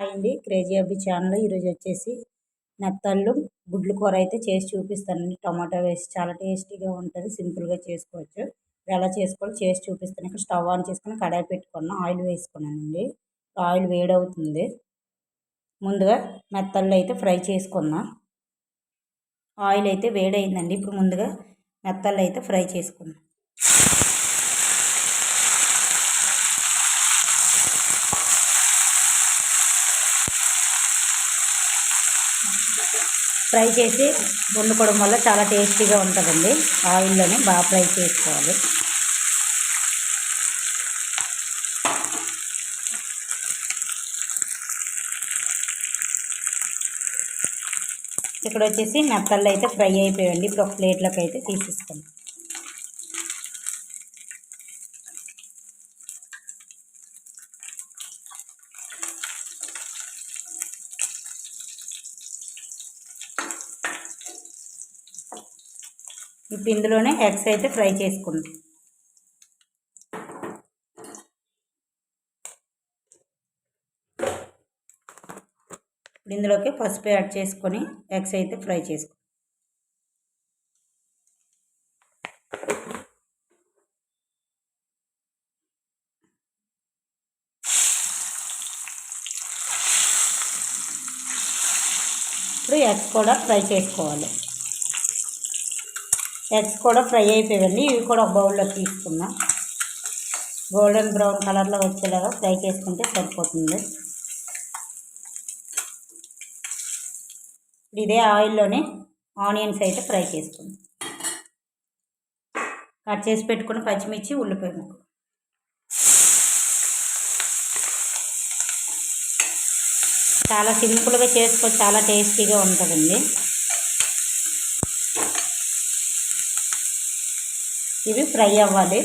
Hi అండి. Crazy అబ్బి channel ఈరోజు వచ్చేసి నెత్తళ్ళు గుడ్లు కూర అయితే చేసి చూపిస్తానండి. టమాటా వేసి చాలా టేస్టీగా ఉంటుంది. సింపుల్గా చేసుకోవచ్చు. ఎలా చేసుకోవాలో చేసి చూపిస్తాను. ఇక్కడ స్టవ్ ఆన్ చేసుకుని కడాయి పెట్టుకున్నాను ఆయిల్ వేసుకున్నానండి. ఆయిల్ వేడవుతుంది. ముందుగా మెత్తళ్ళు అయితే ఫ్రై చేసుకుందాం ఆయిల్ అయితే వేడైందండి. ఇప్పుడు ముందుగా మెత్తళ్ళు అయితే ఫ్రై చేసుకుందాం ఫ్రై చేసి వండుకోవడం వల్ల చాలా టేస్టీగా ఉంటుందండి. ఆయిల్లోనే బాగా ఫ్రై చేసుకోవాలి. ఇక్కడ వచ్చేసి మెత్తళ్ళు అయితే ఫ్రై అయిపోయాయండి. ఇప్పుడు ఒక ప్లేట్లోకి అయితే తీసిస్తాను ఇప్పుడు ఇందులోనే ఎగ్స్ అయితే ఫ్రై చేసుకుంది. ఇప్పుడు ఇందులోకి పసుపు యాడ్ చేసుకొని ఎగ్స్ అయితే ఫ్రై చేసుకో ఇప్పుడు ఎగ్స్ కూడా ఫ్రై చేసుకోవాలి. ఎగ్స్ కూడా ఫ్రై అయిపోయాయండి. ఇవి కూడా ఒక బౌల్లో తీసుకున్నాం. గోల్డెన్ బ్రౌన్ కలర్లో వచ్చేలాగా ఫ్రై చేసుకుంటే సరిపోతుంది. ఇదే ఆయిల్లోనే ఆనియన్స్ అయితే ఫ్రై చేసుకుందాం. కట్ చేసి పెట్టుకుని పచ్చిమిర్చి ఉల్లిపాయ ముక్క చాలా సింపుల్గా చేసుకో చాలా టేస్టీగా ఉంటుందండి. ఇవి ఫ్రై అవ్వాలి.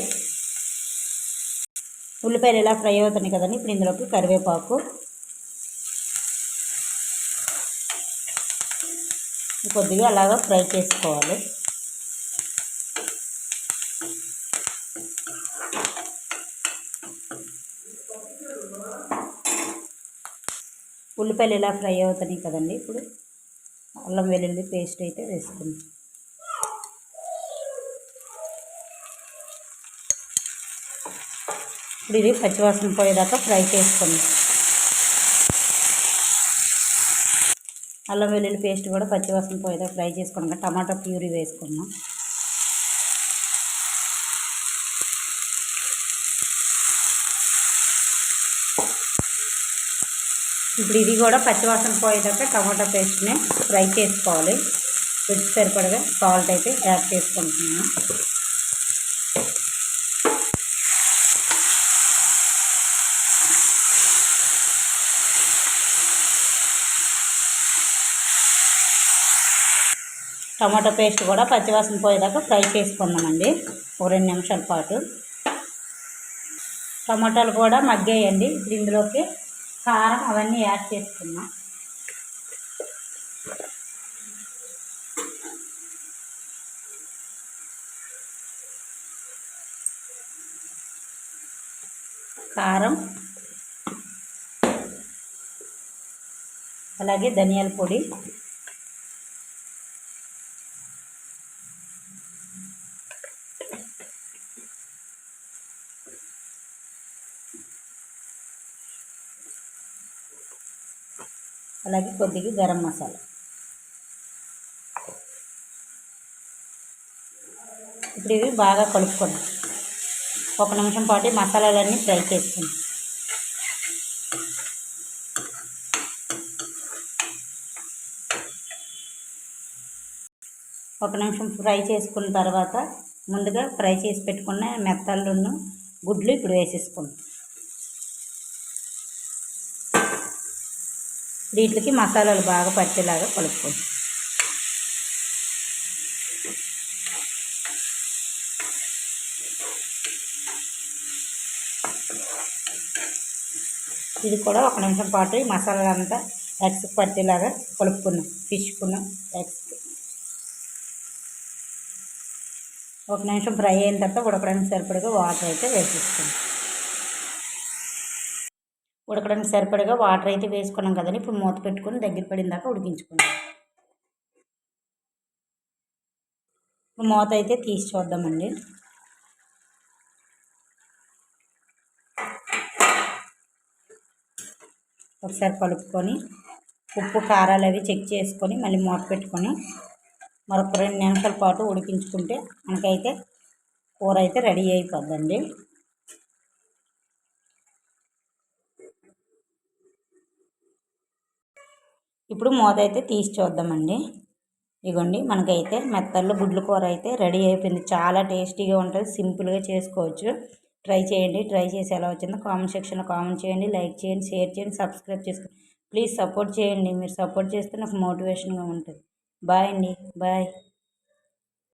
ఉల్లిపాయలు ఎలా ఫ్రై అవుతున్నాయి కదండి? ఇప్పుడు ఇందులోకి కరివేపాకు. కొద్దిగా అలాగా ఫ్రై చేసుకోవాలి. ఉల్లిపాయలు ఎలా ఫ్రై అవుతున్నాయి కదండి? ఇప్పుడు అల్లం వెల్లుల్లి పేస్ట్ అయితే వేసుకుందాం. ఇప్పుడు ఇది పచ్చివాసన పోయేదాకా ఫ్రై చేసుకోండి అల్లం వెల్లుల్లి పేస్ట్ కూడా పచ్చివాసన పోయేదాకా ఫ్రై చేసుకున్నాక టమాటా ప్యూరీ వేసుకున్నాం ఇప్పుడు ఇది కూడా పచ్చివాసన పోయేదాకా టమాటా పేస్ట్ని ఫ్రై చేసుకోవాలి. రుచి సరిపడగా సాల్ట్ అయితే యాడ్ చేసుకుంటున్నాను. టమాటో పేస్ట్ కూడా పచ్చివాసన పోయేదాకా ఫ్రై చేసుకుందామండి ఒక రెండు నిమిషాల పాటు. టమాటాలు కూడా మగ్గేయండి. ఇందులోకి కారం అవన్నీ యాడ్ చేసుకున్నాం. కారం. అలాగే ధనియాల పొడి. అలాగే కొద్దిగా గరం మసాలా. ఇప్పుడు ఇవి బాగా కలుపుకోండి ఒక నిమిషం పాటు మసాలాలన్నీ ఫ్రై చేసుకోండి ఒక నిమిషం ఫ్రై చేసుకున్న తర్వాత ముందుగా ఫ్రై చేసి పెట్టుకున్న మెత్తళ్ళను గుడ్లు ఇప్పుడు వేసేసుకుంటాం వీటికి మసాలాలు బాగా పట్టేలాగా కలుపుకోండి. ఇది కూడా ఒక నిమిషం పాటు ఈ మసాలాలంతా ఎగ్స్ పట్టేలాగా కలుపుకున్నాం ఫిష్కున్నాం ఎగ్స్. ఒక నిమిషం ఫ్రై అయిన తర్వాత ఉడకడానికి సరిపడగా వాటర్ అయితే వేసేసుకున్నాం ఉడకడానికి సరిపడగా వాటర్ అయితే వేసుకున్నాం కదండి. ఇప్పుడు మూత పెట్టుకొని దగ్గర పడిన దాకా ఉడికించుకుందాం. మూత అయితే తీసి చూద్దామండి. ఒకసారి కలుపుకొని ఉప్పు కారాలు అవి చెక్ చేసుకొని మళ్ళీ మూత పెట్టుకొని మరొక రెండు నిమిషాల పాటు ఉడికించుకుంటే మనకైతే కూర అయితే రెడీ అయిపోద్దండి. ఇప్పుడు మూత అయితే తీసి చూద్దామండి. ఇగోండి మనకైతే మెత్తల్లో గుడ్లు కూర అయితే రెడీ అయిపోయింది. చాలా టేస్టీగా ఉంటుంది సింపుల్గా చేసుకోవచ్చు. ట్రై చేయండి ట్రై చేసి ఎలా వచ్చిందో కామెంట్ సెక్షన్లో కామెంట్ చేయండి లైక్ చేయండి షేర్ చేయండి సబ్స్క్రైబ్ చేసుకోండి. ప్లీజ్ సపోర్ట్ చేయండి మీరు సపోర్ట్ చేస్తే నాకు మోటివేషన్గా ఉంటుంది. బాయ్ అండి బాయ్.